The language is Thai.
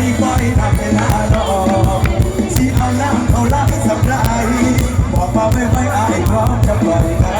ไปล่อยทำเวลารอสิเอาน้ำเอาลักสำไรบอกไปไวอาพร้อมจะปล่อยกัน